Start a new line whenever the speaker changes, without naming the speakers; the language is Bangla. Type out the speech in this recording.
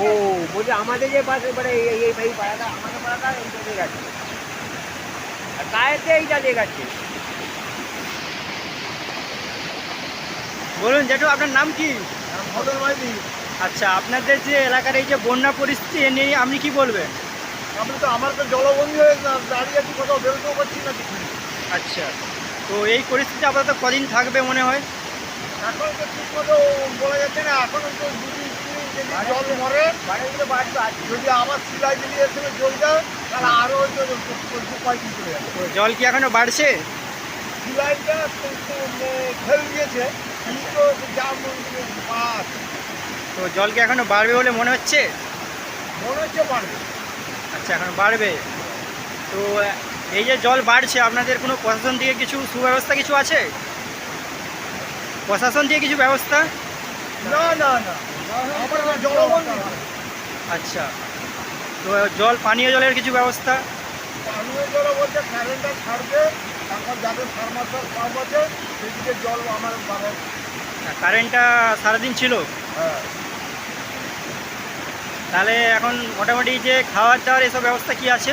ও বলছি আমাদের যে পাশে মানে এই এই এই পাড়াটা আমাদের পাড়াটা এইটা দিয়ে গেছে। আর কায়েতে এইটা দিয়ে গেছে।
বলুন জেঠু আপনার নাম কি? আচ্ছা আপনাদের যে এলাকার এই যে বন্যা পরিস্থিতি এ নিয়ে আপনি কি বলবেন?
আমি তো আমার তো জলবন্দী হয়ে দাঁড়িয়ে আছি কোথাও বেরোতেও পারছি না কিছু
আচ্ছা। তো এই পরিস্থিতি আপাতত কদিন থাকবে মনে হয়?
এখন তো ঠিক মতো বলা যাচ্ছে না এখন তো যদি যদি জল মরে
বাড়িগুলো আছে
যদি আবার সিলাই এর সঙ্গে জল যায় তাহলে আরও কয়েকদিন চলে যাবে।
জল কি এখনও বাড়ছে?
সিলাইটা ফেল দিয়েছে কিন্তু যা পাস
তো জল কি এখনও বাড়বে বলে মনে হচ্ছে?
মনে হচ্ছে বাড়বে।
আচ্ছা এখন বাড়বে। তো এই যে জল বাড়ছে আপনাদের কোনো প্রশাসন থেকে কিছু সুব্যবস্থা কিছু আছে? প্রশাসন থেকে কিছু ব্যবস্থা?
না না না।
আচ্ছা। তো জল পানীয় জলের কিছু ব্যবস্থা?
পানীয় জল বলতে কারেন্টটা ছাড়বে তারপর যাদের ফার্মাসার পাম্প আছে সেদিকে জল আমার
কারেন্টটা সারাদিন ছিল?
হ্যাঁ।
তাহলে এখন মোটামুটি যে খাওয়ার দাওয়ার এসব ব্যবস্থা কি
আছে?